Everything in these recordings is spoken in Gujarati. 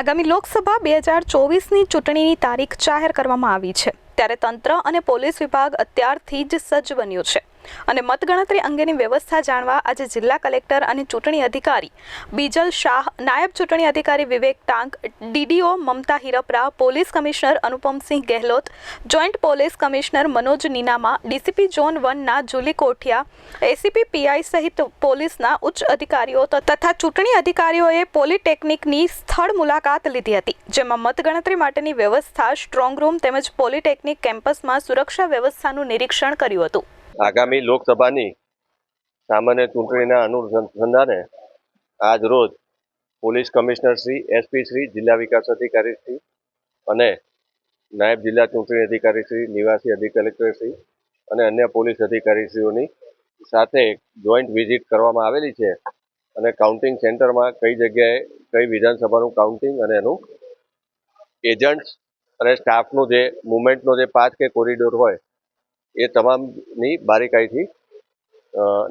આગામી લોકસભા બે હજાર ચોવીસની ચૂંટણીની તારીખ જાહેર કરવામાં આવી છે. ત્યારે તંત્ર અને પોલીસ વિભાગ અત્યારથી જ સજ્જ બન્યું છે. અને મતગણતરી અંગેની વ્યવસ્થા જાણવા આજે જિલ્લા કલેક્ટર અને ચૂંટણી અધિકારી બીજલ શાહ, નાયબ ચૂંટણી અધિકારી Vivek Tank, DDO Mamta Hirpara, police commissioner Anupamsinh Gehlot, joint police commissioner Manoj Ninama, DCP zone વનના Julie Kothiya, ACP PI સહિત પોલીસના ઉચ્ચ અધિકારીઓ તથા ચૂંટણી અધિકારીઓએ પોલિટેકનિકની સ્થળ મુલાકાત લીધી હતી, જેમાં મતગણતરી માટેની વ્યવસ્થા સ્ટ્રોંગ રૂમ તેમજ પોલિટેકનિક કેમ્પસમાં સુરક્ષા વ્યવસ્થાનું નિરીક્ષણ કર્યું હતું. આગામી લોકસભાની સામાન્ય ચૂંટણીના અનુસંધાને આજ રોજ police commissioner Shri, SP Shri, જિલ્લા વિકાસ અધિકારી શ્રી અને નાયબ જિલ્લા ચૂંટણી અધિકારી શ્રી, નિવાસી અધિક કલેક્ટર શ્રી અને અન્ય પોલીસ અધિકારીશ્રીઓની સાથે જોઈન્ટ વિઝિટ કરવામાં આવેલી છે અને કાઉન્ટિંગ સેન્ટરમાં કઈ જગ્યાએ કઈ વિધાનસભાનું કાઉન્ટિંગ અને એનું એજન્ટ્સ અને સ્ટાફનું જે મુવમેન્ટનો જે પાથ કે કોરિડોર હોય એ તમામની બારીકાઈથી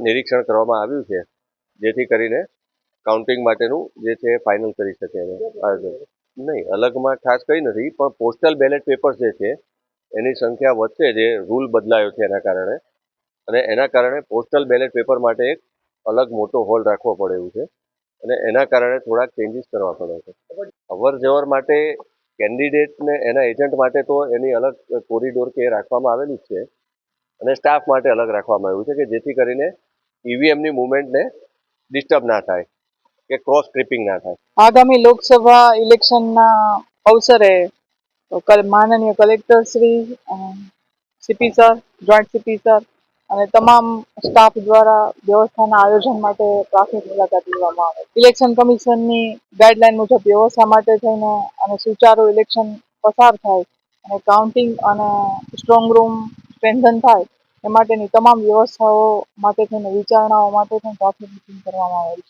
નિરીક્ષણ કરવામાં આવ્યું છે, જેથી કરીને કાઉન્ટિંગ માટેનું જે છે ફાઇનલ કરી શકે આયોજન. નહીં, અલગમાં ખાસ કંઈ નથી, પણ પોસ્ટલ બેલેટ પેપર્સ જે છે, એની સંખ્યા વધશે જે રૂલ બદલાયો છે એના કારણે. અને એના કારણે પોસ્ટલ બેલેટ પેપર માટે એક અલગ મોટો હોલ રાખવો પડે એવું છે. અને એના કારણે થોડાક ચેન્જીસ કરવા પડે છે. અવર જવર માટે કેન્ડિડેટને એના એજન્ટ માટે તો એની અલગ કોરિડોર કે રાખવામાં આવેલી જ છે. અને સ્ટાફ માટે અલગ રાખવામાં આવ્યું છે કે જેથી કરીને ઈવીએમની મુવમેન્ટને ડિસ્ટર્બ ના થાય, કે ક્રોસ ટ્રિપિંગ ના થાય. આગામી લોકસભા ઇલેક્શનના અવસરે માનનીય collector Shri CP sir joint CP sir અને તમામ સ્ટાફ દ્વારા વ્યવસ્થાના આયોજન માટે પ્રાથમિક મુલાકાત લેવામાં આવે. ઇલેક્શન કમિશનની ગાઈડલાઈન મુજબ વ્યવસ્થા માટે થઈને અને સુચારુ ઇલેક્શન પસાર થાય અને કાઉન્ટિંગ અને સ્ટ્રોંગ રૂમ સ્ટ્રેન્થન થાય એ માટેની તમામ વ્યવસ્થાઓ માટે થઈને વિચારણાઓ માટે પણ પ્રાથમિક મિટિંગ કરવામાં આવેલ છે.